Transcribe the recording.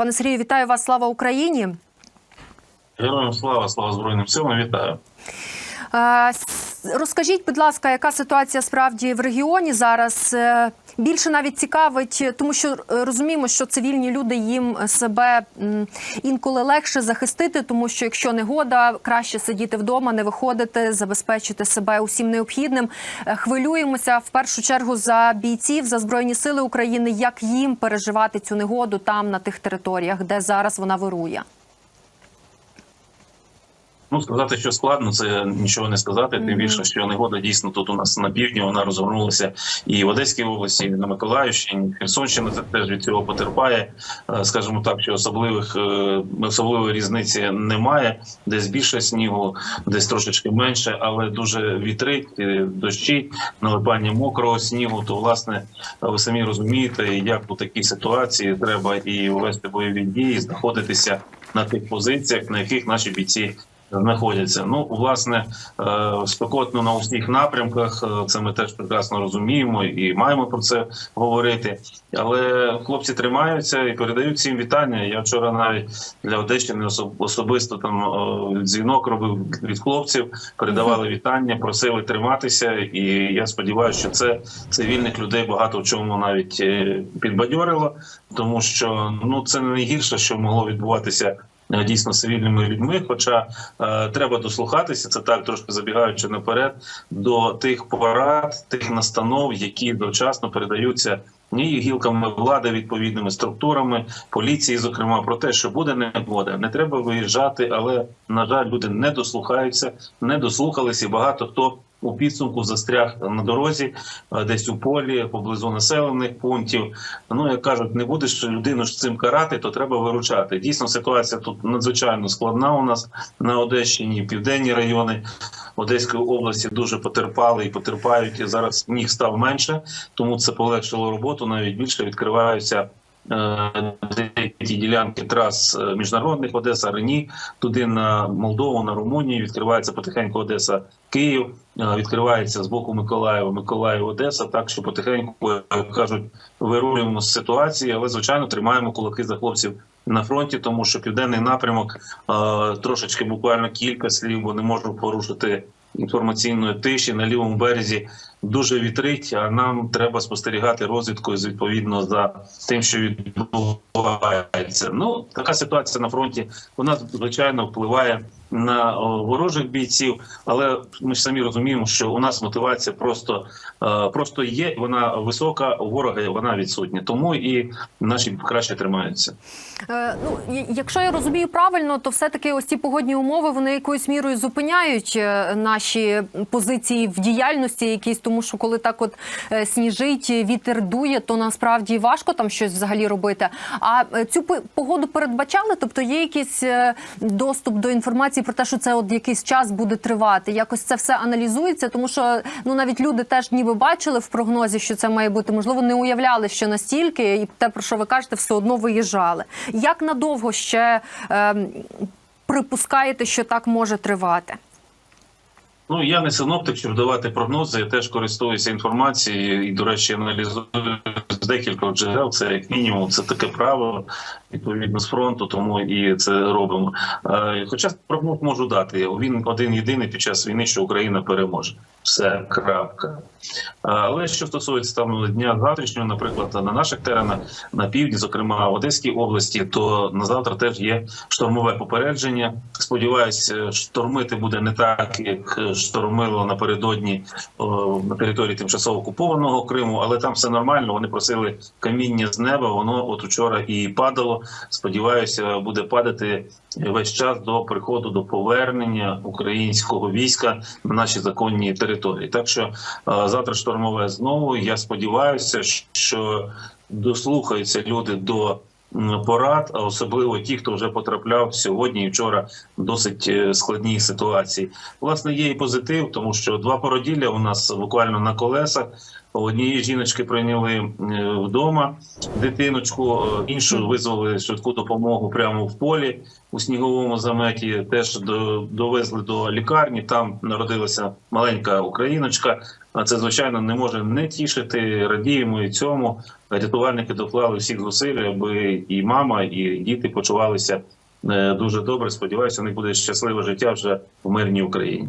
Пане Сергію, вітаю вас. Слава Україні. Героям слава, слава Збройним силам, вітаю. Е, Розкажіть, будь ласка, яка ситуація справді в регіоні зараз? Е, Більше навіть цікавить, тому що е, розуміємо, що цивільні люди їм себе інколи легше захистити, тому що якщо негода, краще сидіти вдома, не виходити, забезпечити себе усім необхідним. Хвилюємося в першу чергу за бійців за збройні сили України, як їм переживати цю негоду там на тих територіях, де зараз вона вирує. Ну сказати, що складно, це нічого не сказати. Тим більше, що негода дійсно тут у нас на півдні вона розгорнулася і в Одеській області, і на Миколаївщині, Херсонщина це теж від цього потерпає. Е, Скажімо так, що особливих е, особливої різниці немає. Десь більше снігу, десь трошечки менше, але дуже вітрить, е, дощі, налипання мокрого снігу. То власне ви самі розумієте, як у такій ситуації треба і вести бойові дії, знаходитися на тих позиціях, на яких наші бійці знаходяться. Ну, власне, е, спекотно на усіх напрямках. е, Це ми теж прекрасно розуміємо і маємо про це говорити. Але хлопці тримаються і передають всім вітання. Я вчора навіть для Одещини особисто там е, дзвінок робив від хлопців, передавали вітання, просили триматися. І я сподіваюся, що це цивільних людей багато в чому навіть підбадьорило, тому що ну це не найгірше, що могло відбуватися дійсно цивільними людьми. Хоча е, треба дослухатися, це так трошки забігаючи наперед, до тих порад, тих настанов, які дочасно передаються. І гілками влади відповідними структурами поліції, зокрема, про те, що буде негода, не треба виїжджати, але на жаль, люди не дослухаються, не дослухались, і багато хто у підсумку застряг на дорозі, е, десь у полі, поблизу населених пунктів. Ну як кажуть, не будеш людину ж цим карати, то треба виручати. Дійсно, ситуація тут надзвичайно складна. У нас на Одещині, південні райони Одеської області дуже потерпали і потерпають. Зараз сніг став менше, тому це полегшило роботу. Навіть більше відкриваються. Е, Деякі ділянки трас е, міжнародних Одеса, Рені, туди на Молдову, на Румунію відкривається потихеньку Одеса, Київ, е, відкривається з боку Миколаєва, Миколаїв, Одеса. Так що потихеньку кажуть, вирулюємо з ситуації, але звичайно тримаємо кулаки за хлопців на фронті, тому що південний напрямок трошечки буквально кілька слів, бо не можу порушити інформаційної тиші на лівому березі. Дуже вітрить, а нам треба спостерігати розвідкою відповідно за тим, що відбувається. Ну така ситуація на фронті. Вона звичайно впливає на ворожих бійців, але ми ж самі розуміємо, що у нас мотивація просто, е, просто є. Вона висока, ворога вона відсутня. Тому і наші краще тримаються. Е, Ну, якщо я розумію правильно, то все-таки ось ці погодні умови вони якоюсь мірою зупиняють е, наші позиції в діяльності, якісь тому, що коли так от е, сніжить, вітер дує, то насправді важко там щось взагалі робити. А е, цю погоду передбачали, тобто є якийсь е, доступ до інформації про те, що це от якийсь час буде тривати. Якось це все аналізується, тому що ну навіть люди теж ніби бачили в прогнозі, що це має бути. Можливо, не уявляли, що настільки, і те, про що ви кажете, все одно виїжджали. Як надовго ще ем, припускаєте, що так може тривати? Ну я не синоптик, щоб давати прогнози. Я теж користуюся інформацією і, до речі, аналізую з декількох джерел. Це як мінімум, це таке право відповідно з фронту, тому і це робимо. Е, Хоча прогноз можу дати. Він один єдиний під час війни, що Україна переможе. Все крапка. Е, Але що стосується там дня завтрашнього, наприклад, на наших теренах на півдні, зокрема в Одеській області, то на завтра теж є штормове попередження. Сподіваюсь, е, штормити буде не так, як штормило напередодні на території тимчасово окупованого Криму, але там все нормально. Вони просили каміння з неба. Воно от учора і падало. Сподіваюся, буде падати весь час до приходу до повернення українського війська на наші законні території. Так що е, завтра штормове знову. Я сподіваюся, що дослухаються люди до порад, а особливо ті, хто вже потрапляв сьогодні і вчора в досить е, складній ситуації. Власне, є і позитив, тому що два породілля у нас буквально на колесах. Однієї жіночки прийняли е, вдома дитиночку, е, іншу визвали швидку допомогу прямо в полі у сніговому заметі. Теж до- довезли до лікарні. Там народилася маленька україночка. А це звичайно не може не тішити. Радіємо і цьому. Рятувальники доклали всіх зусиль, аби і мама, і діти почувалися е, дуже добре. Сподіваюся, у них буде щасливе життя вже в мирній Україні.